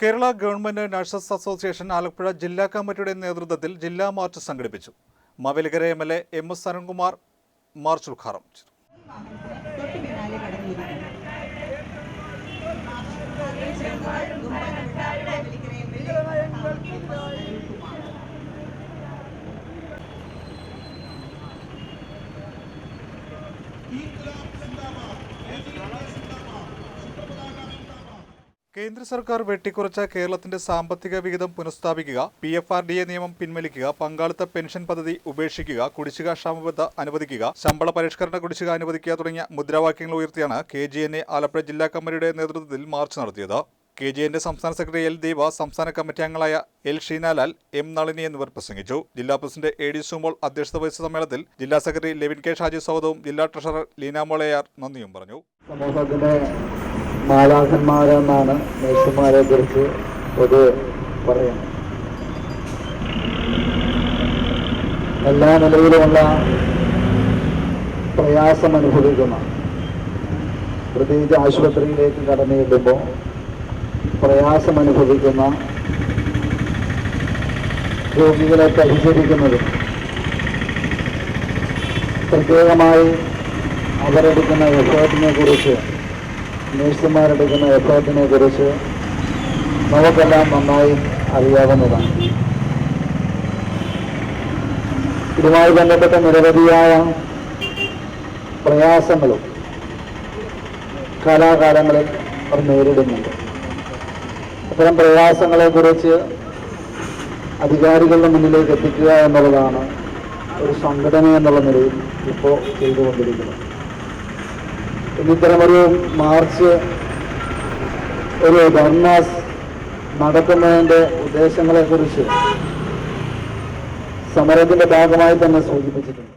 Kerala government nurses association Alappuzha ജില്ലാ കമ്മിറ്റിയുടെ നേതൃത്വത്തിൽ ജില്ലാ മാർച്ച് സംഘടിപ്പിച്ചു. Mavelikara M L A M S Arunkumar march ഉദ്ഘാടനം ചെയ്തു. കടന്നിരിക്കുന്നു. കേന്ദ്ര സർക്കാർ വെട്ടിക്കുറച്ച കേരളത്തിന്റെ സാമ്പത്തിക വിഹിതം പുനഃസ്ഥാപിക്കുക P F R D A നിയമം പിൻവലിക്കുക പങ്കാളിത്ത പെൻഷൻ പദ്ധതി ഉപേക്ഷിക്കുക കുടിശ്ശിക ക്ഷാമബദ്ധ അനുവദിക്കുക ശമ്പള പരിഷ്കരണ കുടിശ്ശിക അനുവദിക്കുക തുടങ്ങിയ മുദ്രാവാക്യങ്ങൾ ഉയർത്തിയാണ് K G N A Alappuzha ജില്ലാ കമ്മിറ്റിയുടെ നേതൃത്വത്തിൽ മാർച്ച് നടത്തിയത്. കെ ജി എന്റെ സംസ്ഥാന സെക്രട്ടറി എൽ ദീപ സംസ്ഥാന കമ്മിറ്റി അംഗങ്ങളായ എൽ ഷീനാലാൽ എം നളിനി എന്നിവർ പ്രസംഗിച്ചു. ജില്ലാ പ്രസിഡന്റ് എ ഡി സുമോൾ അധ്യക്ഷത വഹിച്ച സമ്മേളനത്തിൽ ജില്ലാ സെക്രട്ടറി ലെവിൻ കെ ഷാജി സൗദവും ജില്ലാ ട്രഷറർ ലീന മോളയാർ നന്ദിയും പറഞ്ഞു. മാലാഖന്മാരെന്നാണ് മേശുമാരെ കുറിച്ച് പൊതുവെ പറയുന്നത്. എല്ലാ നിലയിലുമുള്ള പ്രയാസം അനുഭവിക്കുന്ന പ്രത്യേകിച്ച് ആശുപത്രിയിലേക്ക് കടന്നു ചെല്ലുമ്പോൾ പ്രയാസം അനുഭവിക്കുന്ന രോഗികളെ പരിചരിക്കുന്നതും പ്രത്യേകമായി അവരെടുക്കുന്ന എഫേർട്ടിനെ കുറിച്ച് നേഴ്സുമാരെടുക്കുന്ന എഫേർട്ടിനെ കുറിച്ച് നമുക്കെല്ലാം നന്നായി അറിയാവുന്നതാണ്. ഇതുമായി ബന്ധപ്പെട്ട നിരവധിയായ പ്രയാസങ്ങളും കാലാകാലങ്ങളിൽ അവർ നേരിടുന്നുണ്ട്. അത്തരം പ്രയാസങ്ങളെക്കുറിച്ച് അധികാരികളുടെ മുന്നിലേക്ക് എത്തിക്കുക എന്നുള്ളതാണ് ഒരു സംഘടന എന്നുള്ള നിലയിൽ ഇപ്പോൾ ചെയ്തുകൊണ്ടിരിക്കുന്നത്. ഇത്തരമൊരു മാർച്ച് ഒരു ധർമാസ് നടത്തുന്നതിന്റെ ഉദ്ദേശങ്ങളെക്കുറിച്ച് സമരത്തിന്റെ ഭാഗമായി തന്നെ സൂചിപ്പിച്ചിട്ടുണ്ട്.